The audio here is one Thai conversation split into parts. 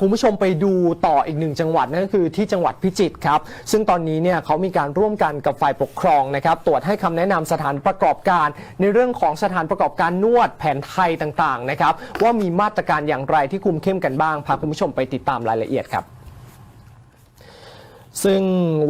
คุณผู้ชมไปดูต่ออีกหนึ่งจังหวัดนั่นก็คือที่จังหวัดพิจิตรครับ ซึ่งตอนนี้เนี่ยเขามีการร่วมกันกับฝ่ายปกครองนะครับตรวจให้คำแนะนำสถานประกอบการ ในเรื่องของสถานประกอบการนวดแผนไทยต่างๆนะครับว่ามีมาตรการอย่างไรที่คุมเข้มกันบ้างพาคุณผู้ชมไปติดตามรายละเอียดครับซึ่ง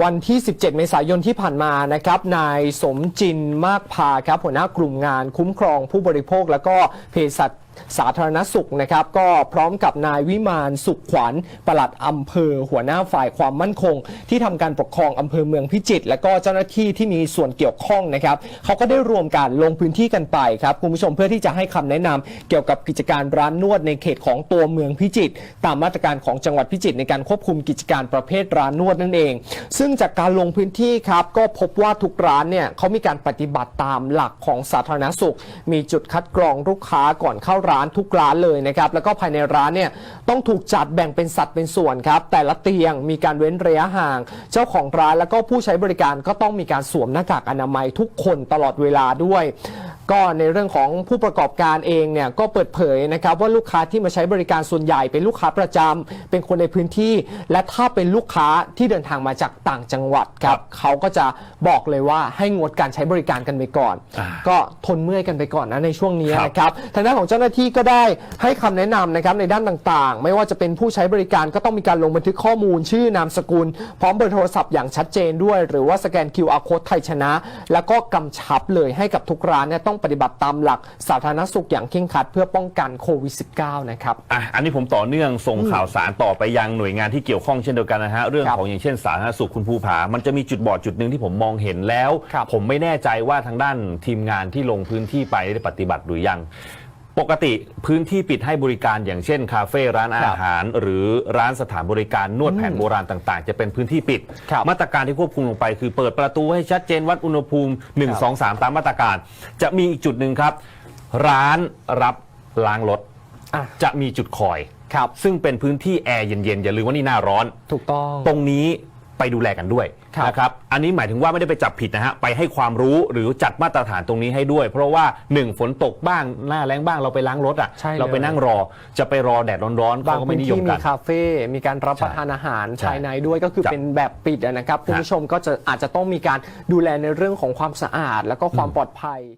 วันที่ 17 เมษายนที่ผ่านมานะครับ นายสมจินมากพาครับหัวหน้ากลุ่มงานคุ้มครองผู้บริโภค แล้วก็เภสัช สาธารณสุขนะครับก็พร้อมกับนายวิมานสุขขวัญปลัดอำเภอ หัวหน้าฝ่ายความมั่นคง ที่ทำการปกครองอำเภอเมืองพิจิตรและก็เจ้าหน้าที่ที่มีส่วนเกี่ยวข้องนะครับเขาก็ได้รวมกันลงพื้นที่กันไปครับคุณผู้ชมเพื่อที่จะให้คำแนะนำเกี่ยวกับกิจการร้านนวดในเขตของตัวเมืองพิจิตรตามมาตรการของจังหวัดพิจิตรในการควบคุมกิจการประเภทร้านนวดนั่นเอง ซึ่งจากการลงพื้นที่ครับก็พบว่าทุกร้านเนี่ยเขามีการปฏิบัติตามหลักของสาธารณสุข มีจุดคัดกรองลูกค้าก่อนเข้าร้านทุกร้านเลยนะครับแล้วก็ภายในร้านเนี่ยต้องถูกจัดแบ่งเป็นสัดเป็นส่วนครับแต่ละเตียงมีการเว้นระยะห่าง เจ้าของร้านแล้วก็ผู้ใช้บริการก็ต้องมีการสวมหน้ากากอนามัยทุกคนตลอดเวลาด้วย ก็ในเรื่องของผู้ประกอบการเองเนี่ยก็เปิดเผยนะครับว่าลูกค้าที่มาใช้บริการส่วนใหญ่เป็นลูกค้าประจำเป็นคนในพื้นที่ และถ้าเป็นลูกค้าที่เดินทางมาจากต่างจังหวัดครับเขาก็จะบอกเลยว่าให้งดการใช้บริการกันไปก่อนอ่าก็ทนเมื่อยกันไปก่อนนะในช่วงนี้ครับนะครับทางด้านของเจ้าหน้าที่ก็ได้ให้คำแนะนำนะครับในด้านต่างๆ ไม่ว่าจะเป็นผู้ใช้บริการก็ต้องมีการลงบันทึกข้อมูล ชื่อนามสกุล พร้อมเบอร์โทรศัพท์อย่างชัดเจนด้วย หรือว่าสแกน QR code ไทยชนะ แล้วก็กำชับเลยให้กับทุกร้านเนี่ยต้องปฏิบัติตามหลักสาธารณสุขอย่างเคร่งครัด เพื่อป้องกันโควิด -19 นะครับ อะอันนี้ผมต่อเนื่องส่งข่าวสารต่อไปยังหน่วยงานที่เกี่ยวข้องเช่นเดียวกันนะฮะเรื่องครับของอย่างเช่นสาธารณสุขคุณภูผา มันจะมีจุดบอดจุดหนึ่งที่ผมมองเห็นแล้วครับผมไม่แน่ใจว่าทางด้านทีมงานที่ลงพื้นที่ไปได้ปฏิบัติหรือยัง ปกติพื้นที่ปิดให้บริการอย่างเช่น คาเฟ่ร้านอาหาร หรือร้านสถานบริการนวดแผนโบราณต่าง ๆ จะเป็นพื้นที่ปิดครับมาตรการที่ควบคุมลงไป คือเปิดประตูให้ชัดเจนวัดอุณหภูมิ 1 2 3 ตามมาตรการ จะมีอีกจุดหนึ่งครับ ร้านรับล้างรถอะจะมีจุดคอยครับซึ่งเป็นพื้นที่แอร์เย็นๆอย่าลืมว่านี่หน้าร้อน ถูกต้องตรงนี้ ไปดูแลกันด้วยครับนะครับ อันนี้หมายถึงว่าไม่ได้ไปจับผิดนะฮะ ไปให้ความรู้หรือจัดมาตรฐานตรงนี้ให้ด้วย เพราะว่าหนึ่งฝนตกบ้างหน้าแรงบ้างเราไปล้างรถอะ ใช่เลย เราไปนั่งรอจะไปรอแดดร้อนๆบาเขางก็ไม่พื้นนิยมที่กัมีน คาเฟ่มีการรับประทานอาหารใช่ภายในด้วยก็คือจะเป็นแบบปิดอะนะครับคุณผู้ชมก็จะอาจจะต้องมีการดูแลในเรื่องของความสะอาด แล้วก็ความปลอดภัย